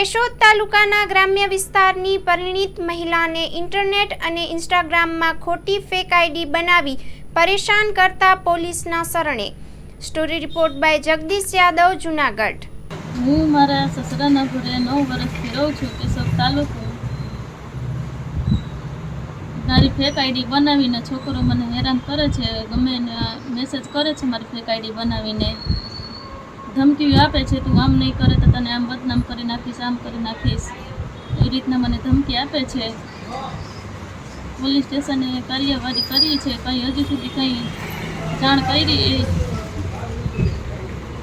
કેશોદ તાલુકાના ગ્રામ્ય વિસ્તારની પરિણીત મહિલાને ઇન્ટરનેટ અને ઇન્સ્ટાગ્રામમાં ખોટી ફેક આઈડી બનાવી પરેશાન કરતા પોલીસના શરણે. Story report by Jagdish Yadav, Junagadh. હું મારા સસરાના ઘરે નવ વર્ષથી રહું છું કેશોદ તાલુકો મારી ફેક આઈડી બનાવીને છોકરો મને હેરાન કરે છે, ગમે મેસેજ કરે છે મારી ફેક આઈડી બનાવીને. ધમકીઓ આપે છે તું આમ નહીં કરે તો તને આમ બદનામ કરી નાખીશ આમ કરી નાખીશ. એ રીતના મને ધમકી આપે છે. પોલીસ સ્ટેશને કાર્યવાહી કરી છે કંઈ હજુ સુધી કંઈ જાણ કરી એ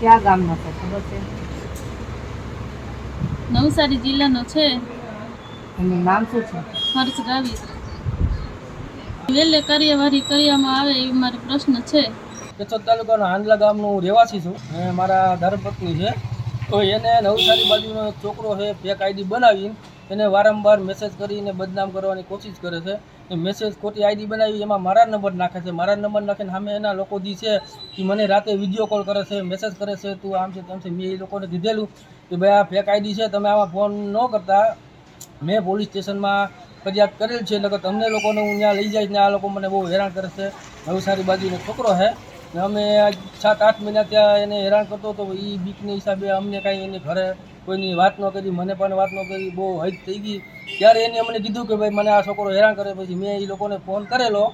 ક્યાં ગામનો છે ખબર છે? નવસારી જિલ્લાનો છે. એનું નામ શું છે? હર્ષ ગાવી વહેલે કાર્યવાહી કરવામાં આવે એ મારો પ્રશ્ન છે. કેશોદ તાલુકાના હાંડલા ગામનો હું રહેવાસી છું અને મારા ધર્મપત્ની છે. તો એને નવસારી બાજુનો છોકરો છે ફેક આઈડી બનાવીને એને વારંવાર મેસેજ કરીને બદનામ કરવાની કોશિશ કરે છે. એ મેસેજ ખોટી આઈડી બનાવી, એમાં મારા નંબર નાખે છે. મારા નંબર નાખીને સામે એના લોકો જે છે કે મને રાતે વીડિયો કોલ કરે છે મેસેજ કરે છે, તું આમ છે તેમ છે. મેં એ લોકોને કીધેલું કે, ભાઈ, આ ફેક આઈડી છે, તમે આમાં ફોન ન કરતા. મેં પોલીસ સ્ટેશનમાં ફરિયાદ કરેલ છે, નકર તમને લોકોને હું ત્યાં લઈ જઈશ ને આ લોકો મને બહુ હેરાન કરે છે. નવસારી બાજુનો છોકરો છે અમે સાત, આઠ મહિના ત્યાં એને હેરાન કરતો હતો. એ બીકની હિસાબે અમને કાંઈ એને ઘરે કોઈની વાત ન કરી, મને પણ વાત ન કરી, બહુ હદ થઈ ગઈ. ત્યારે એને અમને કીધું કે ભાઈ મને આ છોકરો હેરાન કરે, પછી મેં એ લોકોને ફોન કરેલો.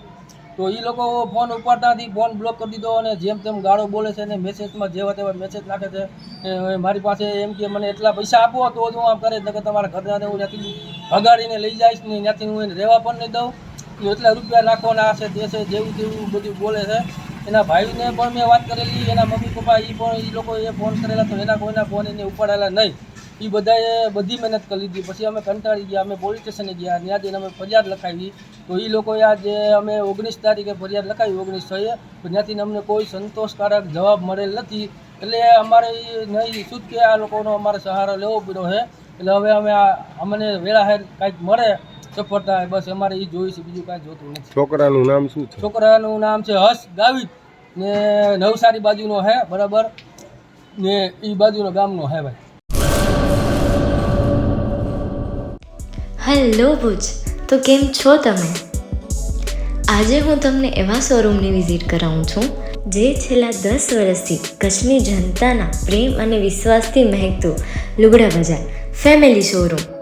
તો એ લોકો ફોન ઉપાડતાથી ફોન બ્લોક કરી દીધો અને જેમ તેમ ગાળો બોલે છે અને મેસેજમાં જેવા તેવા મેસેજ નાખે છે. મારી પાસે એમ કે મને એટલા પૈસા આપો, તો જ હું આમ કરે, નકર તમારા ઘરના હું ત્યાંથી ભગાડીને લઈ જઈશ ને ત્યાંથી હું એને રહેવા પણ નહીં દઉં. એટલા રૂપિયા નાખવાના છે તે છે, જેવું તેવું બધું બોલે છે. એના ભાઈને પણ મેં વાત કરેલી, એના મમ્મી પપ્પા એ પણ એ લોકો એ ફોન કરેલા તો એના કોઈના ફોન એને ઉપાડેલા નહીં. એ બધાએ બધી મહેનત કરી લીધી. પછી અમે કંટાળી ગયા, અમે પોલીસ સ્ટેશને ગયા. ત્યાં જઈને અમે ફરિયાદ લખાવી. તો એ લોકોએ આજે અમે ઓગણીસ તારીખે ફરિયાદ લખાવી, ઓગણીસ છએ. તો ત્યાંથી અમને કોઈ સંતોષકારક જવાબ મળેલ નથી. એટલે અમારે નહીં શું કે આ લોકોનો અમારે સહારો લેવો પડ્યો છે એટલે હવે અમે આ, અમને વેળાહેર કાંઈક મળે સફળતા બસ અમારે એ જોઈ છે બીજું કાંઈ જોતું નથી. છોકરાનું નામ શું છે? છોકરાનું નામ છે હર્ષ ગાવિત ને નવસારી બાજુનો હે બરાબર? ને એ બાજુનો ગામનો હે ભાઈ. હેલો ભુજ તો કેમ છો તમે? આજે હું તમને એવા શોરૂમની વિઝિટ કરાવું છું જે છેલ્લા દસ વર્ષથી કચ્છની જનતાના પ્રેમ અને વિશ્વાસથી મહેકતું લુગડા બજાર ફેમિલી શોરૂમ